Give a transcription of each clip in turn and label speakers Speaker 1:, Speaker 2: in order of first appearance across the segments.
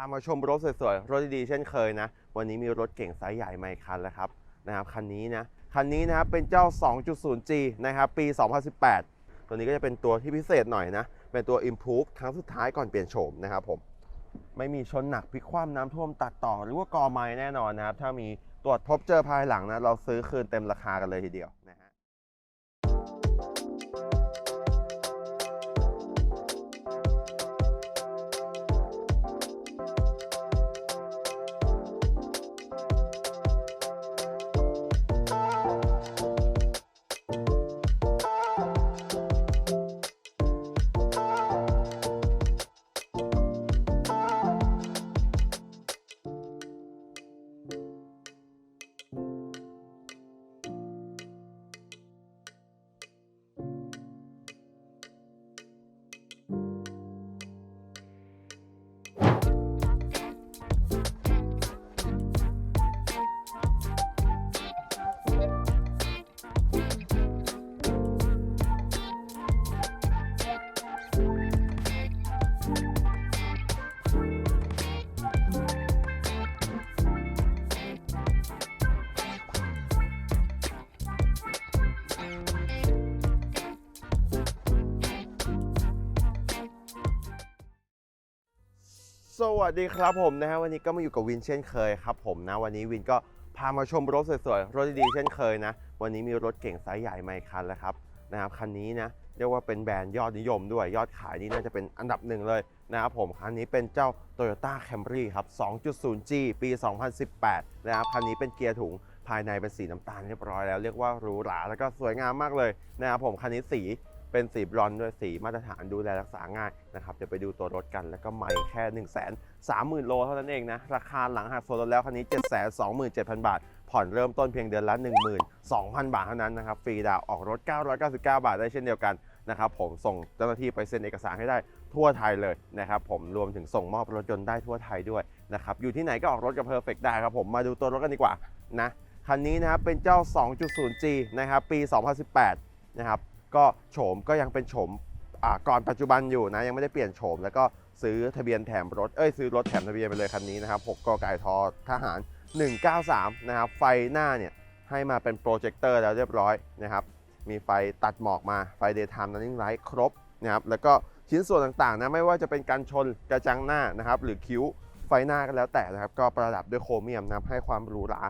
Speaker 1: ามาชมรถสวยๆ รถดีๆ เช่นเคยนะ วันนี้มีรถเก่งไซส์ใหญ่มาอีกคันแล้วครับนะครับคันนี้นะ คันนี้นะครับเป็นเจ้า 2.0G นะครับปี 2018 ตัวนี้ก็จะเป็นตัวที่พิเศษหน่อยนะ เป็นตัว Improve ครั้งสุดท้ายก่อนเปลี่ยนโฉมนะครับผม ไม่มีชนหนักพลิกคว่ำน้ำท่วมตัดต่อหรือว่ากอไม้แน่นอนนะครับ ถ้ามีตรวจพบเจอภายหลังนะเราซื้อคืนเต็มราคากันเลยทีเดียว สวัสดีครับผมนะฮะวันนี้ก็มาอยู่กับวินเช่นเคยครับผมนะวันนี้วินก็พามาชมรถสวยๆรถดีๆเช่นเคยนะ วันนี้มีรถเก่งไซส์ใหญ่มาอีกคันแล้วครับนะครับคันนี้นะเรียกว่าเป็นแบรนด์ยอดนิยมด้วยยอดขายนี่น่าจะเป็นอันดับหนึ่งเลยนะครับผมคันนี้เป็นเจ้า Toyota Camry ครับ 2.0G ปี 2018 นะครับคันนี้เป็นเกียร์ถุงภายในเป็นสีน้ำตาลเรียบร้อยแล้วเรียกว่าหรูหราแล้วก็สวยงามมากเลยนะครับผมคันนี้สี เป็นสีบรอนซ์ด้วยสีมาตรฐานดูแลรักษาง่ายนะครับเดี๋ยวไปดูตัวรถกันแล้วก็ไม่แค่1 3 0 0 0 0 โลเท่านั้นเองนะราคาหลังหักส่วนลดแล้วคันนี้ 7 2 7 0 0 0 บาท ผ่อนเริ่มต้นเพียงเดือนละ 12,000 บาทเท่านั้นนะครับฟรีดาวออกรถ 999 บาทได้เช่นเดียวกันนะครับผมส่งเจ้าหน้าที่ไปเซ็นเอกสารให้ได้ทั่วไทยเลยนะครับผมรวมถึงส่งมอบรถยนต์ได้ทั่วไทยด้วยนะครับอยู่ที่ไหนก็ออกรถกับเพอร์เฟกได้ครับผมมาดูตัวรถกันดีกว่านะคันนี้นะครับเป็นเจ้า 2.0G นะครับปี 2018 นะครับ ก็โฉมก็ยังเป็นโฉมก่อนปัจจุบันอยู่นะยังไม่ได้เปลี่ยนโฉมแล้วก็ซื้อทะเบียนแถมรถเอ้ยซื้อรถแถมทะเบียนไปเลยคันนี้นะครับ 6กไก่ทอทหาร 193 นะครับ ไฟหน้าเนี่ยให้มาเป็นโปรเจคเตอร์แล้วเรียบร้อยนะครับ มีไฟตัดหมอกมาไฟ daytime running light ครบนะครับแล้วก็ชิ้นส่วนต่างๆนะไม่ว่าจะเป็นการชนกระจังหน้านะครับ หรือคิ้วไฟหน้าก็แล้วแต่นะครับ ก็ประดับด้วยโครเมียมนะครับให้ความหรูหรา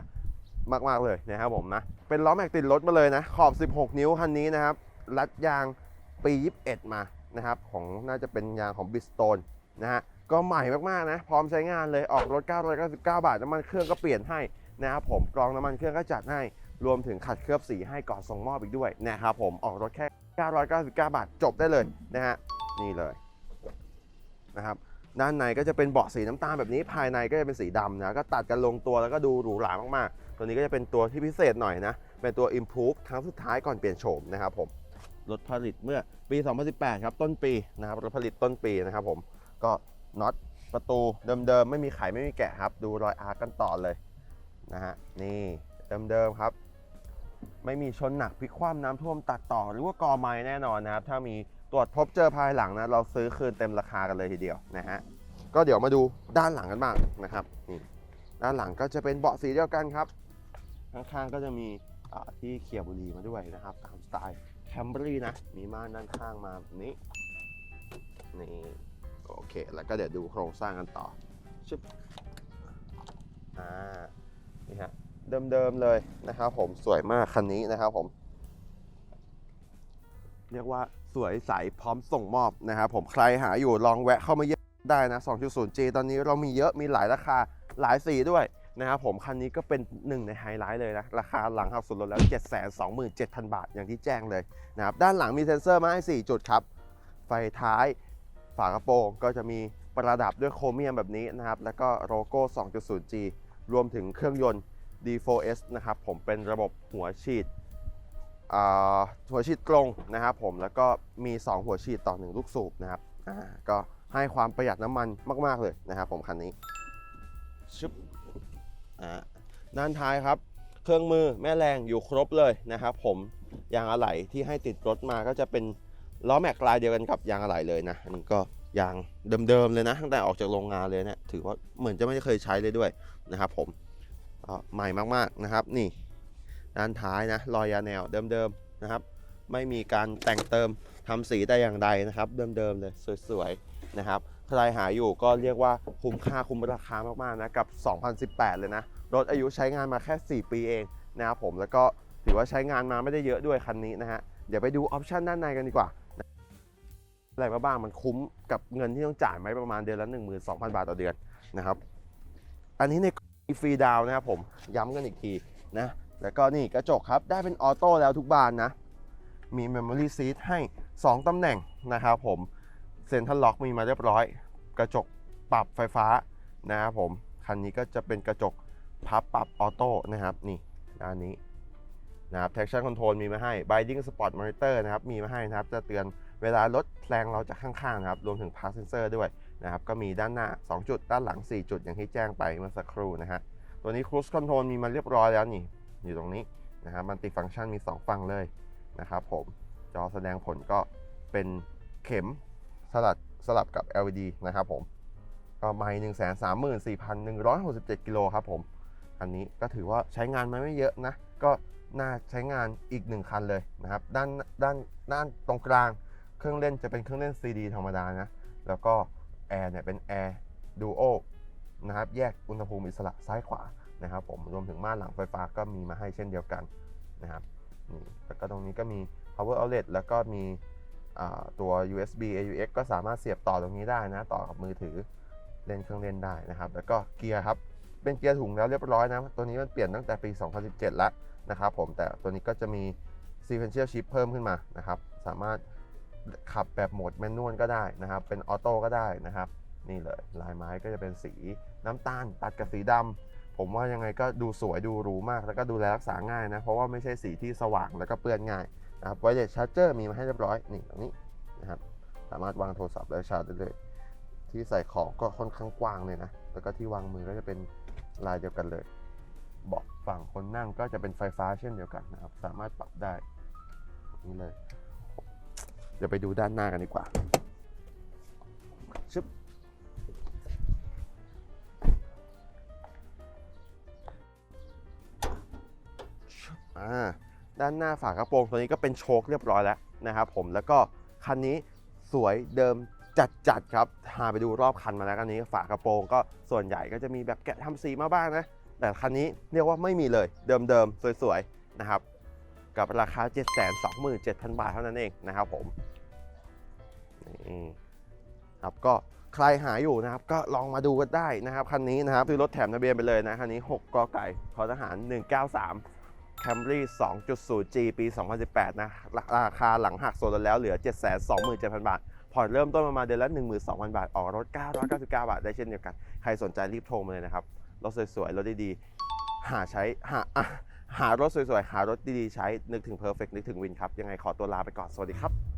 Speaker 1: มากๆเลยนะครับผมนะเป็นล้อแม็กติดรถมาเลยนะขอบ 16 นิ้วคันนี้นะครับ รัดยางปี 21 มานะครับของน่าจะเป็นยางของบิสโตนนะฮะก็ใหม่มากๆนะพร้อมใช้งานเลยออกรถ 999 บาทน้ำมันเครื่องก็เปลี่ยนให้นะครับผมกรองน้ำมันเครื่องก็จัดให้รวมถึงขัดเคลือบสีให้ก่อนส่งมอบอีกด้วยนะครับผมออกรถแค่ 999 บาทจบได้เลยนะฮะนี่เลยนะครับด้านในก็จะเป็นเบาะสีน้ำตาลแบบนี้ภายในก็จะเป็นสีดำนะก็ตัดกันลงตัวแล้วก็ดูหรูหรามากๆ ตัวนี้ก็จะเป็นตัวที่พิเศษหน่อยนะ เป็นตัว Improve ครั้งสุดท้ายก่อนเปลี่ยนโฉมนะครับผม รถผลิตเมื่อปี 2018 ครับ ต้นปีนะครับรถผลิตต้นปีนะครับผมก็น็อตประตูเดิมๆ ไม่มีไขไม่มีแกะครับ ดูรอยอาร์กันต่อเลยนะฮะนี่เดิมๆครับ ไม่มีชนหนักพลิกคว่ำน้ำท่วมตัดต่อหรือว่ากอไม้แน่นอนนะครับ ถ้ามีตรวจพบเจอภายหลังนะเราซื้อคืนเต็มราคากันเลยทีเดียวนะฮะก็เดี๋ยวมาดูด้านหลังกันบ้างนะครับนี่ด้านหลังก็จะเป็นเบาะสีเดียวกันครับ ข้างๆก็จะมีอ่าที่เขี่ยบุรีมาด้วยนะครับตามสไตล์ แคมเบรีนะ มีม่านด้านข้างมาแบบนี้ นี่ โอเค แล้วก็เดี๋ยวดูโครงสร้างกันต่อ ชึบ อ่า นี่ฮะ เดิมๆเลยนะครับผม สวยมากคันนี้นะครับผม เรียกว่าสวยใสพร้อมส่งมอบนะครับผม ใครหาอยู่ลองแวะเข้ามาเยี่ยมได้นะ 2.0G ตอนนี้เรามีเยอะ มีหลายราคา หลายสีด้วย นะครับผมคันนี้ก็เป็นหนึ่งในไฮไลท์เลยนะ ราคาหลังหักส่วนลดแล้ว 727,000 บาทอย่างที่แจ้งเลยนะครับด้านหลังมีเซ็นเซอร์มาให้ 4 จุดครับ ไฟท้ายฝากระโปรงก็จะมีประดับด้วยโครเมียมแบบนี้นะครับ แล้วก็โลโก้ 2.0G รวมถึงเครื่องยนต์ D4S นะครับผมเป็นระบบหัวฉีดอ่าหัวฉีดตรงนะครับผมแล้วก็มี 2 หัวฉีดต่อ 1 ลูกสูบนะครับอ่าก็ให้ความประหยัดน้ำมันมาก ๆ เลยนะครับผมคันนี้ชึบ ด้านท้ายครับ เครื่องมือแม่แรงอยู่ครบเลยนะครับ ผมยางอะไหล่ที่ให้ติดรถมาก็จะเป็นล้อแม็กลายเดียวกันกับยางอะไหล่เลยนะอันนี้ก็ยางเดิมๆเลยนะตั้งแต่ออกจากโรงงานเลยเนี่ยถือว่าเหมือนจะไม่เคยใช้เลยด้วยนะครับ ผมใหม่มากๆนะครับ นี่ด้านท้ายนะรอยยาแนวเดิมๆนะครับ ไม่มีการแต่งเติมทำสีแต่อย่างใดนะครับ เดิมๆเลยสวยๆ นะครับใครหาอยู่ก็เรียกว่าคุ้มค่าคุ้มราคามากๆนะกับ 2018 เลยนะ รถอายุใช้งานมาแค่ 4 ปีเองนะครับผมแล้วก็ถือว่าใช้งานมาไม่ได้เยอะด้วยคันนี้นะฮะเดี๋ยวไปดูออปชันด้านในกันดีกว่าอะไรมาบ้างมันคุ้มกับเงินที่ต้องจ่ายไหมประมาณเดือนละ12,000 บาทต่อเดือนนะครับ อันนี้ในฟรีดาวนะครับผมย้ำกันอีกทีนะแล้วก็นี่กระจกครับได้เป็นออโต้แล้วทุกบานนะ มี Memory Seat ให้ 2ตำแหน่งนะครับผม เซ็นทรัลล็อกมีมาเรียบร้อย กระจกปรับไฟฟ้านะครับผม คันนี้ก็จะเป็นกระจกพับปรับออโต้นะครับนี่ด้านนี้นะครับ traction control มีมาให้ binding spot monitor นะครับมีมาให้นะครับ จะเตือนเวลารถแรงเราจากข้างๆนะครับ รวมถึง park sensor ด้วยนะครับ ก็มีด้านหน้า 2 จุด ด้านหลัง 4 จุดอย่างที่แจ้งไปเมื่อสักครู่นะฮะ ตัวนี้ cruise control มีมาเรียบร้อยแล้วนี่ อยู่ตรงนี้นะครับ multi function มี 2 ฝั่งเลยนะครับผม จอแสดงผลก็เป็นเข็ม สลับสลับกับ LED นะครับผมก็ไมล์หนึ่งแสนสามหมื่นสี่พันหนึ่งร้อยหกสิบเจ็ดกิโลครับผมอันนี้ก็ถือว่าใช้งานมาไม่เยอะนะ ก็น่าใช้งานอีกหนึ่งคันเลยนะครับ ด้านด้านด้านตรงกลางเครื่องเล่นจะเป็นเครื่องเล่น CD ธรรมดานะ แล้วก็แอร์เนี่ยเป็นแอร์ดูโอนะครับแยกอุณหภูมิอิสระซ้ายขวานะครับผมรวมถึงม่านหลังไฟฟ้าก็มีมาให้เช่นเดียวกันนะครับนี่แล้วก็ตรงนี้ก็มี power outlet แล้วก็มี ตัว USB AUX ก็สามารถเสียบต่อตรงนี้ได้นะ ต่อกับมือถือเล่นเครื่องเล่นได้นะครับ แล้วก็เกียร์ครับ เป็นเกียร์ถุงแล้วเรียบร้อยนะ ตัวนี้มันเปลี่ยนตั้งแต่ปี 2017 แล้วนะครับผม แต่ตัวนี้ก็จะมี sequential shift เพิ่มขึ้นมานะครับ สามารถขับแบบโหมดแมนนวลก็ได้นะครับ เป็นออโต้ก็ได้นะครับ นี่เลยลายไม้ก็จะเป็นสีน้ำตาลตัดกับสีดำ ผมว่ายังไงก็ดูสวยดูหรูมาก แล้วก็ดูแลรักษาง่ายนะ เพราะว่าไม่ใช่สีที่สว่างแล้วก็เปื้อนง่าย นะครับไวเลสชาร์เจอร์มีมาให้เรียบร้อยนี่ตรงนี้นะครับสามารถวางโทรศัพท์และชาร์จได้เลย ที่ใส่ของก็ค่อนข้างกว้างเลยนะ แล้วก็ที่วางมือก็จะเป็นลายเดียวกันเลยเบาะฝั่งคนนั่งก็จะเป็นไฟฟ้าเช่นเดียวกันนะครับ สามารถปรับได้นี่เลย เดี๋ยวไปดูด้านหน้ากันดีกว่าชึบอ่า ด้านหน้าฝากระโปรงตัวนี้ก็เป็นโชคเรียบร้อยแล้วนะครับผมแล้วก็คันนี้สวยเดิมจัดๆครับพาไปดูรอบคันมาแล้วคันนี้ฝากระโปรงก็ส่วนใหญ่ก็จะมีแบบแกะทำสีมาบ้างนะ แต่คันนี้เรียกว่าไม่มีเลยเดิมๆสวยๆนะครับ กับราคา 727,000 บาทเท่านั้นเองนะครับผมนี่ครับก็ใครหาอยู่นะครับก็ลองมาดูกันได้นะครับคันนี้นะครับซื้อรถแถมทะเบียนไปเลยนะคันนี้ 6กกไก่ททหาร 193 Camry 2.0G ปี 2018 นะ ราคาหลังหักส่วนแล้วเหลือ 727,000 บาท ผ่อนเริ่มต้นประมาณเดือนละ 12,000 บาท ออกรถ 999 บาท ได้เช่นเดียวกัน ใครสนใจรีบโทรมาเลยนะครับ รถสวยๆ รถดีๆ หาใช้หาหารถสวยๆ หารถดีๆ ใช้ นึกถึง Perfect นึกถึงวินครับ ยังไงขอตัวลาไปก่อน สวัสดีครับ